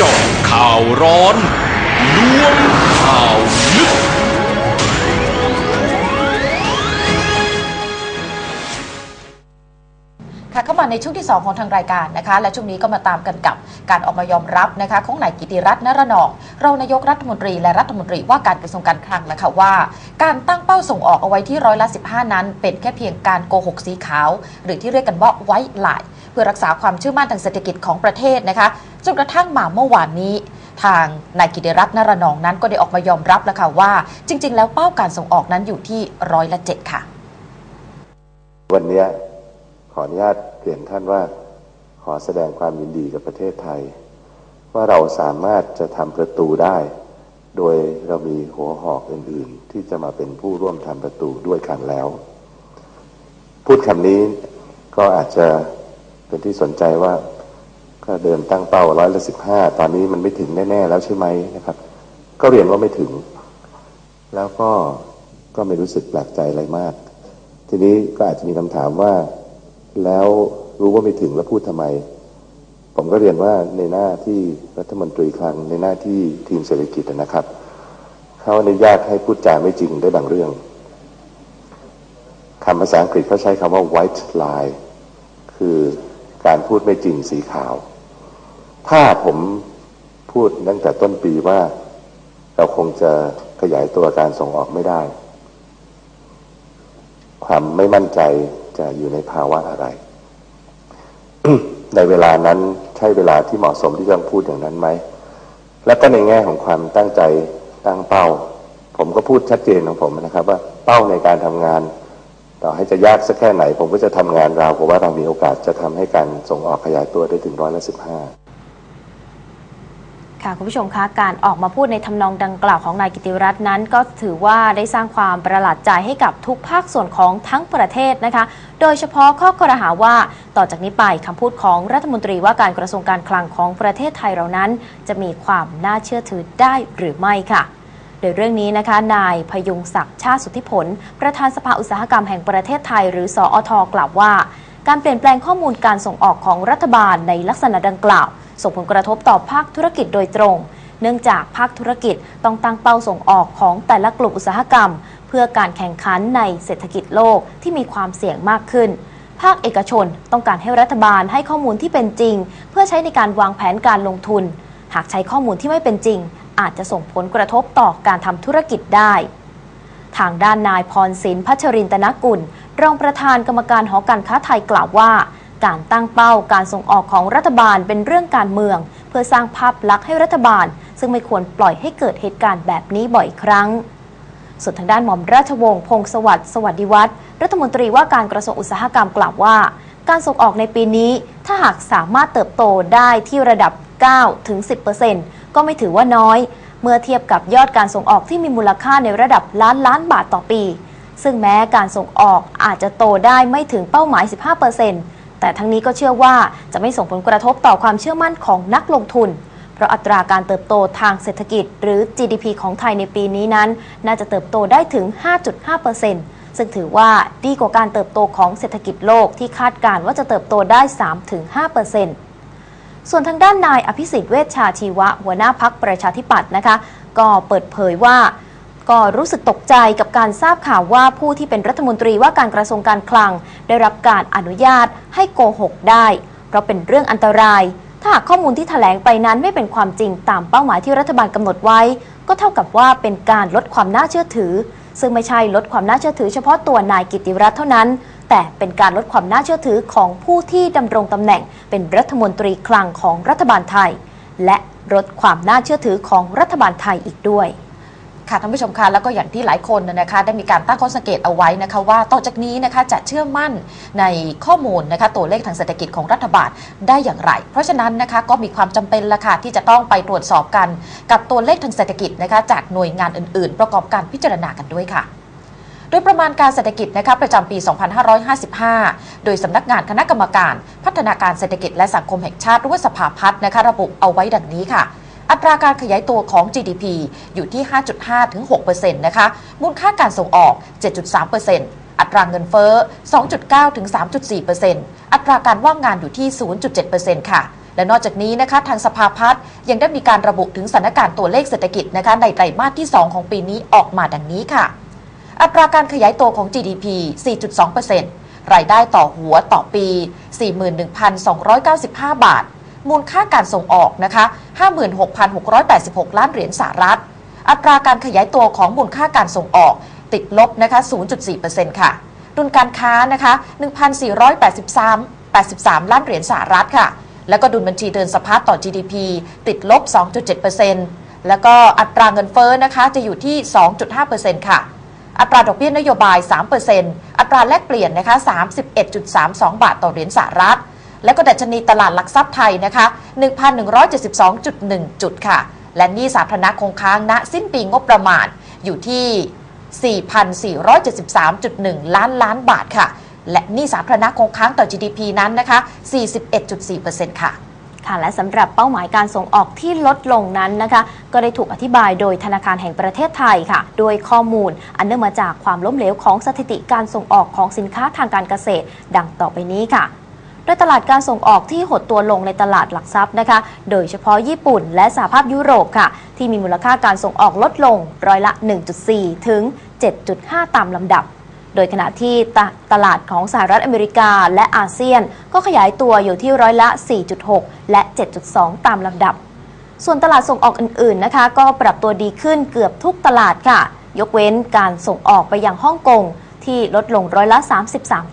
จาะข่าวร้อนล้วงข่าวลึก ค่ะเข้ามาในช่วงที่ 2 ของทางรายการนะคะ และช่วงนี้ก็มาตามกันกับการออกมายอมรับนะคะของนายกิติรัตน์นรนองรองนายกรัฐมนตรีและรัฐมนตรีว่าการกระทรวงการคลังนะคะว่า การตั้งเป้าส่งออกเอาไว้ที่ร้อยละ15 นั้น เป็นแค่เพียงการโกหกสีขาว หรือที่เรียกกันว่าไว้หลาย เพื่อรักษาความเชื่อมั่นทางเศรษฐกิจของประเทศนะคะ จนกระทั่งมาเมื่อวานนี้ทางนายกิติรัตน์นรนองนั้นก็ได้ออกมายอมรับแล้วค่ะว่า จริง ๆ แล้วเป้าการส่งออกนั้นอยู่ที่ร้อยละเจ็ดค่ะ วันนี้ขออนุญาตเรียนท่านว่า ขอแสดงความยินดีกับประเทศไทย ว่าเราสามารถจะทำประตูได้ โดยเรามีหัวหอกอื่น ๆ ที่จะมาเป็นผู้ร่วมทำประตูด้วยกันแล้ว พูดคำนี้ก็อาจจะเป็นที่สนใจว่า ก็เดิมตั้งเป้าร้อยละสิบห้าตอนนี้มันไม่ถึงแน่ๆแล้วใช่ไหมนะครับ ก็เรียนว่าไม่ถึง แล้วก็ก็ไม่รู้สึกแปลกใจอะไรมาก ทีนี้ก็อาจจะมีคำถามว่า แล้วรู้ว่าไม่ถึงแล้วพูดทำไม ผมก็เรียนว่าในหน้าที่รัฐมนตรีคลังในหน้าที่ทีมเศรษฐกิจนะครับเขาอนุญาตให้พูดจาไม่จริงได้บางเรื่องคำภาษาอังกฤษเขาใช้คำว่า white lie คือการพูดไม่จริงสีขาว ถ้าผมพูดตั้งแต่ต้นปีว่าเราคงจะขยายตัวการส่งออกไม่ได้ ความไม่มั่นใจจะอยู่ในภาวะอะไร ในเวลานั้นใช่เวลาที่เหมาะสมที่จะพูดอย่างนั้นไหม แล้วก็ในแง่ของความตั้งใจตั้งเป้า ผมก็พูดชัดเจนของผมนะครับ ว่าเป้าในการทำงาน ต่อให้จะยากสักแค่ไหน ผมก็จะทำงานราวกับว่าเรามีโอกาสจะทำให้การส่งออกขยายตัวได้ถึงร้อยละสิบห้า ค่ะคุณผู้ชมคะการออกมาพูดในทำนองดังกล่าวของนายกิติรัตน์นั้น ก็ถือว่าได้สร้างความประหลาดใจให้กับทุกภาคส่วนของทั้งประเทศนะคะ โดยเฉพาะข้อกระหาว่าต่อจากนี้ไปคำพูดของรัฐมนตรีว่าการกระทรวงการคลังของประเทศไทยเรานั้น จะมีความน่าเชื่อถือได้หรือไม่ค่ะโดยเรื่องนี้นะคะ นายพยุงศักดิ์ชาติสุทธิผล ประธานสภาอุตสาหกรรมแห่งประเทศไทย หรือสอทกล่าวว่า การเปลี่ยนแปลงข้อมูลการส่งออกของรัฐบาลในลักษณะดังกล่าว ส่งผลกระทบต่อภาคธุรกิจโดยตรง เนื่องจากภาคธุรกิจต้องตั้งเป้าส่งออกของแต่ละกลุ่มอุตสาหกรรม เพื่อการแข่งขันในเศรษฐกิจโลกที่มีความเสี่ยงมากขึ้น ภาคเอกชนต้องการให้รัฐบาลให้ข้อมูลที่เป็นจริง เพื่อใช้ในการวางแผนการลงทุน หากใช้ข้อมูลที่ไม่เป็นจริง อาจจะส่งผลกระทบต่อการทำธุรกิจได้ทางด้านนายพรศินพัชรินตนกุล รองประธานกรรมการหอการค้าไทยกล่าวว่า การตั้งเป้าการส่งออกของรัฐบาลเป็นเรื่องการเมือง เพื่อสร้างภาพลักษณ์ให้รัฐบาล ซึ่งไม่ควรปล่อยให้เกิดเหตุการณ์แบบนี้บ่อยครั้งส่วนทางด้านหม่อมราชวงศ์พงศวัสดิ์สวัสดิวัฒน์รัฐมนตรีว่าการกระทรวงอุตสาหกรรมกล่าวว่า การส่งออกในปีนี้ ถ้าหากสามารถเติบโตได้ที่ระดับ 9 ถึง 10%ก็ไม่ถือว่าน้อย เมื่อเทียบกับยอดการส่งออกที่มีมูลค่าในระดับล้านล้านบาทต่อปี ซึ่งแม้การส่งออกอาจจะโตได้ไม่ถึงเป้าหมาย 15% แต่ทั้งนี้ก็เชื่อว่าจะไม่ส่งผลกระทบต่อความเชื่อมั่นของนักลงทุน เพราะอัตราการเติบโตทางเศรษฐกิจ หรือ GDP ของไทยในปีนี้นั้น น่าจะเติบโตได้ถึง 5.5%ซึ่งถือว่าดีกว่าการเติบโตของเศรษฐกิจโลกที่คาดการว่าจะเติบโตได้ 3-5%ส่วนทางด้านนายอภิสิทธิ์เวชชาชีวะ หัวหน้าพักประชาธิปัตย์นะคะ ก็เปิดเผยว่า ก็รู้สึกตกใจกับการทราบข่าวว่าผู้ที่เป็นรัฐมนตรีว่าการกระทรวงการคลัง ได้รับการอนุญาตให้โกหกได้ เพราะเป็นเรื่องอันตราย ถ้าหากข้อมูลที่แถลงไปนั้นไม่เป็นความจริงตามเป้าหมายที่รัฐบาลกำหนดไว้ ก็เท่ากับว่าเป็นการลดความน่าเชื่อถือ ซึ่งไม่ใช่ลดความน่าเชื่อถือเฉพาะตัวนายกิติรัตน์เท่านั้น แต่เป็นการลดความน่าเชื่อถือของผู้ที่ดำรงตำแหน่ง เป็นรัฐมนตรีคลังของรัฐบาลไทย และลดความน่าเชื่อถือของรัฐบาลไทยอีกด้วย ค่ะท่านผู้ชมคะแล้วก็อย่างที่หลายคนนะคะได้มีการตั้งข้อสังเกตเอาไว้นะคะว่าต่อจากนี้นะคะจะเชื่อมั่นในข้อมูลนะคะตัวเลขทางเศรษฐกิจของรัฐบาลได้อย่างไร เพราะฉะนั้นนะคะก็มีความจำเป็นละค่ะที่จะต้องไปตรวจสอบกันกับตัวเลขทางเศรษฐกิจนะคะจากหน่วยงานอื่น ๆ ประกอบการพิจารณากันด้วยค่ะโดยประมาณการเศรษฐกิจนะคะประจำปี 2555 โดยสำนักงานคณะกรรมการ พัฒนาการเศรษฐกิจและสังคมแห่งชาติหรือว่าสภาพัฒน์นะคะระบุเอาไว้ดังนี้ค่ะ อัตราการขยายตัวของ GDP อยู่ที่ 5.5 ถึง 6%นะคะ มูลค่าการส่งออก 7.3%อัตราเงินเฟ้อ 2.9 ถึง 3.4%อัตราการว่างงานอยู่ที่ 0.7%ค่ะและนอกจากนี้นะคะทางสภาพัฒน์ยังได้มีการระบุถึงสถานการณ์ตัวเลขเศรษฐกิจนะคะในไตรมาสที่ 2 ของปีนี้ออกมาดังนี้ค่ะ อัตราการขยายตัวของ GDP 4.2%รายได้ต่อหัวต่อปี 41,295 บาท มูลค่าการส่งออกนะคะ 56,686 ล้านเหรียญสหรัฐ อัตราการขยายตัวของมูลค่าการส่งออกติดลบนะคะ 0.4%ค่ะ ดุลการค้านะคะ 1,483 83 ล้านเหรียญสหรัฐค่ะ แล้วก็ดุลบัญชีเดินสะพัดต่อ GDP ติดลบ 2.7%แล้วก็อัตราเงินเฟ้อนะคะจะอยู่ที่ 2.5%ค่ะอัตราดอกเบี้ยนโยบาย 3%อัตราแลกเปลี่ยนนะคะ 31.32 บาทต่อเหรียญสหรัฐ และก็ดัชนีตลาดหลักทรัพย์ไทยนะคะ 1,172.1 จุดค่ะ และหนี้สาธารณะคงค้างณสิ้นปีงบประมาณอยู่ที่ 4,473.1 ล้านล้านบาทค่ะ และหนี้สาธารณะคงค้างต่อ GDP นั้นนะคะ 41.4%ค่ะค่ะและสำหรับเป้าหมายการส่งออกที่ลดลงนั้นนะคะ ก็ได้ถูกอธิบายโดยธนาคารแห่งประเทศไทยค่ะ โดยข้อมูลอันเนื่องมาจากความล้มเหลวของสถิติการส่งออกของสินค้าทางการเกษตร ดังต่อไปนี้ค่ะ โดยตลาดการส่งออกที่หดตัวลงในตลาดหลักทรัพย์นะคะ โดยเฉพาะญี่ปุ่นและสหภาพยุโรปค่ะ ที่มีมูลค่าการส่งออกลดลงร้อยละ 1.4 ถึง 7.5 ตามลำดับ โดยขณะที่ตตลาดของสหรัฐอเมริกาและอาเซียน ก็ขยายตัวอยู่ที่ร้อยละ 4.6 และ 7.2 ตามลำดับ ส่วนตลาดส่งออกอื่นๆนะคะ ก็ปรับตัวดีขึ้นเกือบทุกตลาดค่ะ ยกเว้นการส่งออกไปยังฮ่องกง ที่ลดลงร้อยละ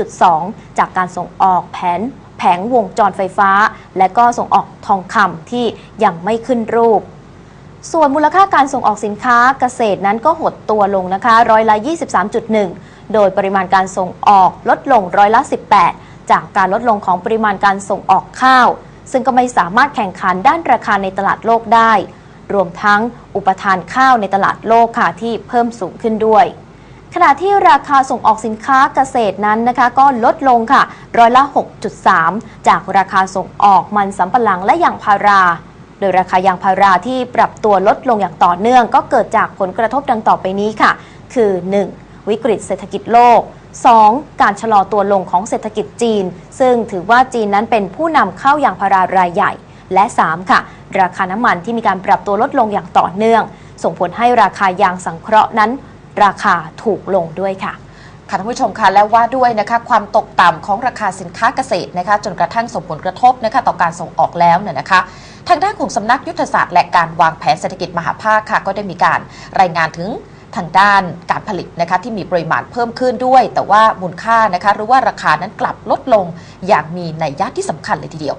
33.2 จากการส่งออกแผนแผงวงจรไฟฟ้า และก็ส่งออกทองคำที่ยังไม่ขึ้นรูปส่วนมูลค่าการส่งออกสินค้าเกษตรนั้นก็หดตัวลงนะคะร้อยละ 23.1 โดยปริมาณการส่งออกลดลงร้อยละ 18 จากการลดลงของปริมาณการส่งออกข้าว ซึ่งก็ไม่สามารถแข่งขันด้านราคาในตลาดโลกได้ รวมทั้งอุปทานข้าวในตลาดโลกค่ะที่เพิ่มสูงขึ้นด้วย ขณะที่ราคาส่งออกสินค้าเกษตรนั้นนะคะ ก็ลดลงค่ะ ร้อยละ 6.3 จากราคาส่งออกมันสำปะหลังและยางพาราโดยราคายางพาราที่ปรับตัวลดลงอย่างต่อเนื่อง ก็เกิดจากผลกระทบดังต่อไปนี้ค่ะ คือ 1. วิกฤตเศรษฐกิจโลก 2. การชะลอตัวลงของเศรษฐกิจจีน ซึ่งถือว่าจีนนั้นเป็นผู้นำเข้ายางพารารายใหญ่ และ 3. ค่ะ ราคาน้ำมันที่มีการปรับตัวลดลงอย่างต่อเนื่อง ส่งผลให้ราคายางสังเคราะห์นั้น ราคาถูกลงด้วยค่ะค่ะท่านผู้ชมคะแล้วว่าด้วยนะคะความตกต่ำของราคาสินค้าเกษตรนะคะจนกระทั่งส่งผลกระทบนะคะต่อการส่งออกแล้วเนี่ยนะคะ ทางด้านของสำนักยุทธศาสตร์และการวางแผนเศรษฐกิจมหาภาคค่ะ ก็ได้มีการรายงานถึงทางด้านการผลิตนะคะที่มีปริมาณเพิ่มขึ้นด้วย แต่ว่ามูลค่านะคะหรือว่าราคานั้นกลับลดลงอย่างมีนัยยะที่สำคัญเลยทีเดียว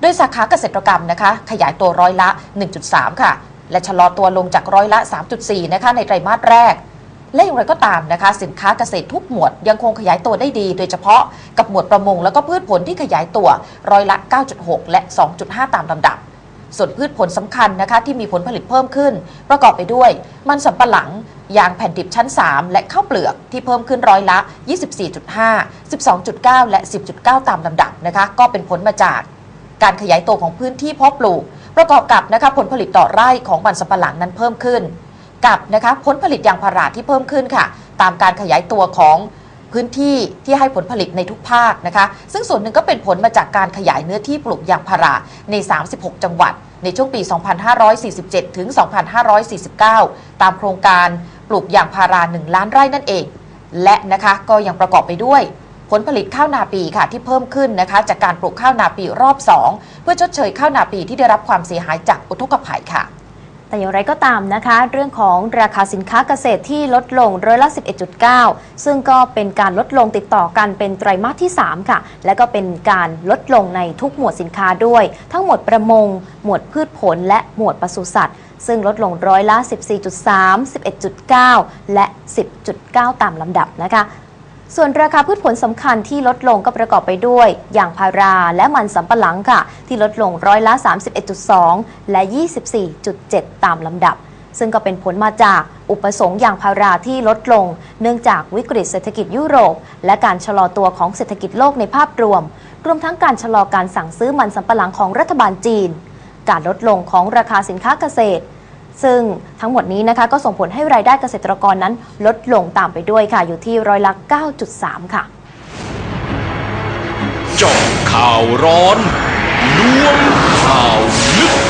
โดยสาขาเกษตรกรรมนะคะขยายตัวร้อยละ 1.3 ค่ะ และชะลอตัวลงจากร้อยละ 3.4 นะคะในไตรมาสแรก และอย่างไรก็ตามนะคะ สินค้าเกษตรทุกหมวดยังคงขยายตัวได้ดี โดยเฉพาะกับหมวดประมงแล้วก็พืชผลที่ขยายตัวร้อยละ 9.6 และ 2.5 ตามลำดับ ส่วนพืชผลสำคัญนะคะที่มีผลผลิตเพิ่มขึ้น ประกอบไปด้วย มันสำปะหลังยางแผ่นดิบชั้น 3 และข้าวเปลือกที่เพิ่มขึ้นร้อยละ 24.5 12.9 และ 10.9 ตามลำดับนะคะ ก็เป็นผลมาจาก การขยายตัวของพื้นที่เพาะปลูก ประกอบกับนะคะผลผลิตต่อไร่ของมันสำปะหลังนั้นเพิ่มขึ้น กับนะคะผลผลิตยางพาราที่เพิ่มขึ้นค่ะ ตามการขยายตัวของพื้นที่ที่ให้ผลผลิตในทุกภาคนะคะ ซึ่งส่วนหนึ่งก็เป็นผลมาจากการขยายเนื้อที่ปลูกยางพาราใน 36 จังหวัด ในช่วงปี 2547 ถึง 2549 ตามโครงการปลูกยางพารา 1 ล้านไร่นั่นเอง และนะคะก็ยังประกอบไปด้วย ผลผลิตข้าวนาปีค่ะที่เพิ่มขึ้นนะคะจากการปลูกข้าวนาปีรอบ 2 เพื่อชดเชยข้าวนาปีที่ได้รับความเสียหายจากอุทกภัยค่ะแต่อย่างไรก็ตามนะคะ เรื่องของราคาสินค้าเกษตรที่ลดลงร้อยละ 11.9 ซึ่งก็เป็นการลดลงติดต่อกันเป็นไตรมาสที่ 3 ค่ะ และก็เป็นการลดลงในทุกหมวดสินค้าด้วย ทั้งหมวดประมง หมวดพืชผล และหมวดปศุสัตว์ ซึ่งลดลงร้อยละ 14.3 11.9 และ 10.9 ตามลำดับนะคะ ส่วนราคาพืชผลสำคัญที่ลดลงก็ประกอบไปด้วยอย่างพาราและมันสำปะหลังค่ะ ที่ลดลงร้อยละ 31.2 และ 24.7 ตามลำดับ ซึ่งก็เป็นผลมาจากอุปสงค์อย่างพาราที่ลดลง เนื่องจากวิกฤตเศรษฐกิจยุโรป และการชะลอตัวของเศรษฐกิจโลกในภาพรวม รวมทั้งการชะลอการสั่งซื้อมันสำปะหลังของรัฐบาลจีน การลดลงของราคาสินค้าเกษตร ซึ่งทั้งหมดนี้นะคะก็ส่งผลให้รายได้เกษตรกรนั้นลดลงตามไปด้วยค่ะ อยู่ที่ร้อยละ 9.3 ค่ะจอบข่าวร้อนล้วงข่าวลึก